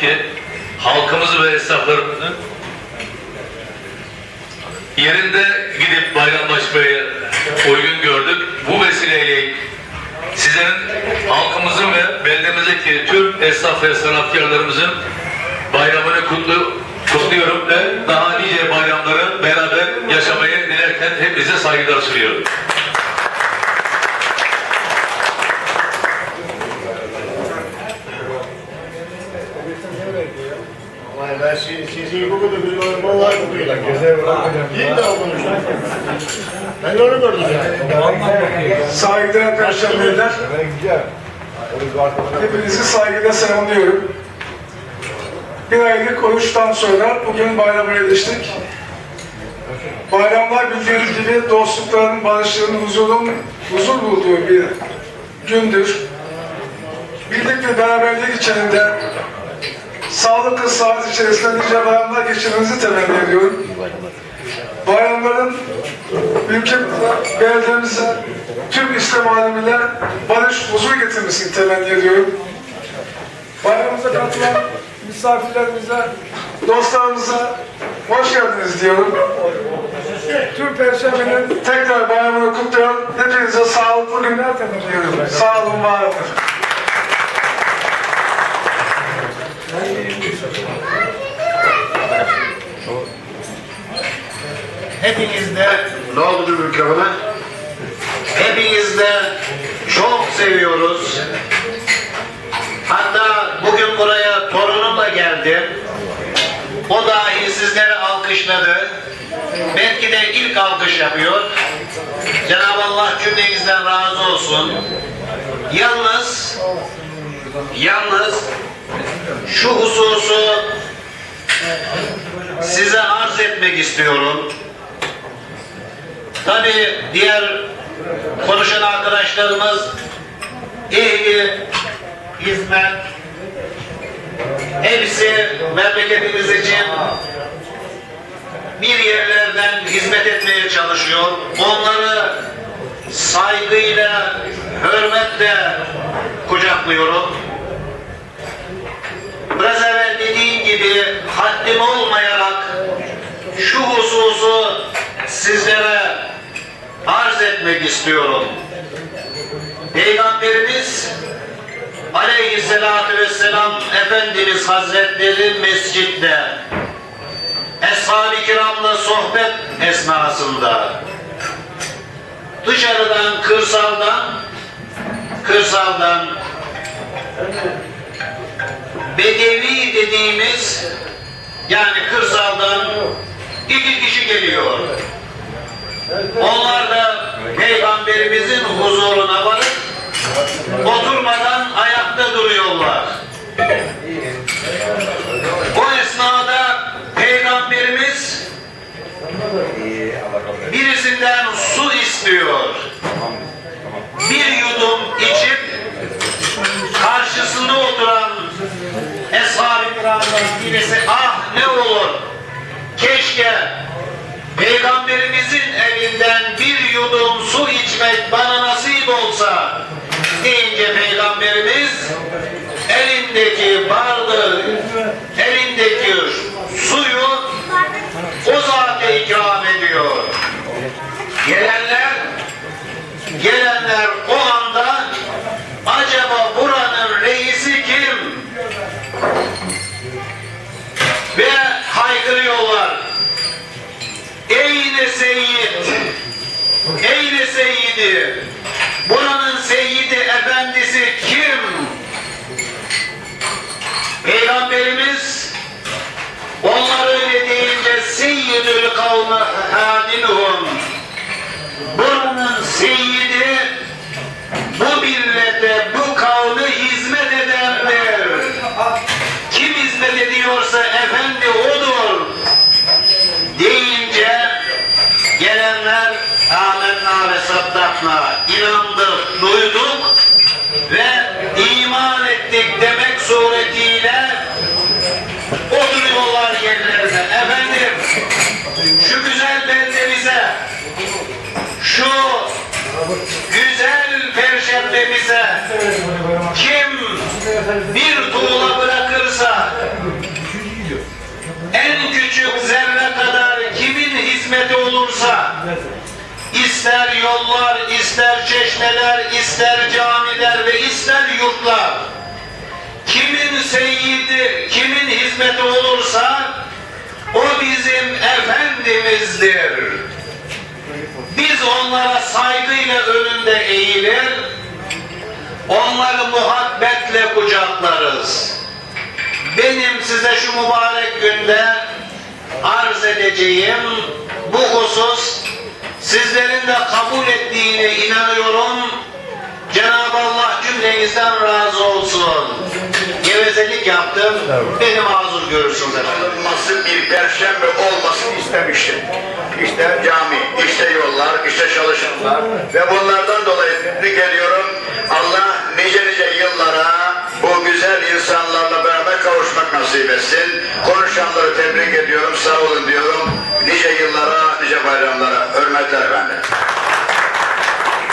ki halkımızı ve esnaflarımızı yerinde gidip bayramlaşmayı uygun gördük. Bu vesileyle sizlerin halkımızın ve beldemizdeki tüm esnaf ve sanatkarlarımızın bayramını kutlu, kutluyorum ve daha nice bayramları beraber yaşamayı dilerken hepinize saygılar sunuyorum. Vay ben sizi, sizi bu kadar bir vallahi bu değil. Değil de olmuştum. Ben onu gördüm yani. Saygıdeğer Perşembeliler, hepinizi saygıyla selamlıyorum. Bir aylık oruçtan sonra bugün bayrama eriştik. Bayramlar bildiğiniz gibi dostlukların, barışların, huzurun, huzur bulduğu bir gündür. Birlik ve beraberlik içerisinde sağlıklı saat içerisinde nice bayramlar geçirmenizi temenni ediyorum. Bayramların ülkemize, beldemize, tüm İslam alemine barış, huzur getirmesini temenni ediyorum. Bayramımıza katılan misafirlerimize, dostlarımıza hoş geldiniz diyorum. Tüm Perşembe'nin tekrar bayramını kutluyorum. Hepinize sağlıklı günler ediyorum. Sağ olun, var olun. Hepiniz de ne oldu mikrofona? Hepiniz de çok seviyoruz. Hatta bugün buraya torunumla geldi. O dahi sizleri alkışladı. Belki de ilk alkış yapıyor. Cenab-ı Allah cümlenizden razı olsun. Yalnız yalnız şu hususu size arz etmek istiyorum. Tabii diğer konuşan arkadaşlarımız ehli, hizmet, hepsi memleketimiz için bir yerlerden hizmet etmeye çalışıyor. Onları saygıyla, hürmetle kucaklıyorum. Biraz evvel dediğim gibi haddim olmayarak şu hususu sizlere arz etmek istiyorum. Peygamberimiz aleyhissalatü vesselam Efendimiz Hazretleri mescitte Eshab-ı kiramla sohbet esnasında dışarıdan kırsaldan kırsaldan bedevi dediğimiz yani kırsaldan iki kişi geliyor. Onlar da peygamberimizin huzuruna varıp oturmadan ayakta duruyorlar. O esnada peygamberimiz birisinden su istiyor. Bir yudum içip karşısında oturan Eshab-ı kiramdan birisi ah ne olur keşke Peygamberimizin elinden bir yudum su içmek bana nasip olsa deyince Peygamberimiz elindeki bardağı, elindeki suyu o zata ikram ediyor. Gelenler gelenler o anda acaba buranın reisi kim? Ve haykırıyorlar. Eyne seyyid, eyne seyyidi, buranın seyyidi efendisi kim? Peygamberimiz onlar öyle deyince seyyidül kavme hadinuhum buranın seyyidi bu millete, bu kavme hizmet edenler. Kim hizmet ediyorsa efendi odur. Deyince gelenler amenna ve saddakna inandık, duyduk yollar, ister çeşmeler, ister camiler ve ister yurtlar. Kimin seyidi, kimin hizmeti olursa o bizim efendimizdir. Biz onlara saygıyla önünde eğilir, onları muhabbetle kucaklarız. Benim size şu mübarek günde arz edeceğim bu husus sizlerin de kabul ettiğine inanıyorum. Cenab-ı Allah cümlenizden razı olsun. Gevezelik yaptım. Beni mazur görürsünüz efendim. olması bir perşembe olmasını istemiştim. İşte cami, işte yollar, işte çalışanlar ve bunlardan dolayı tebrik ediyorum. Allah nice nice yıllara bu güzel insanlarla beraber kavuşmak nasip etsin. Konuşanları tebrik ediyorum, sağ olun diyorum.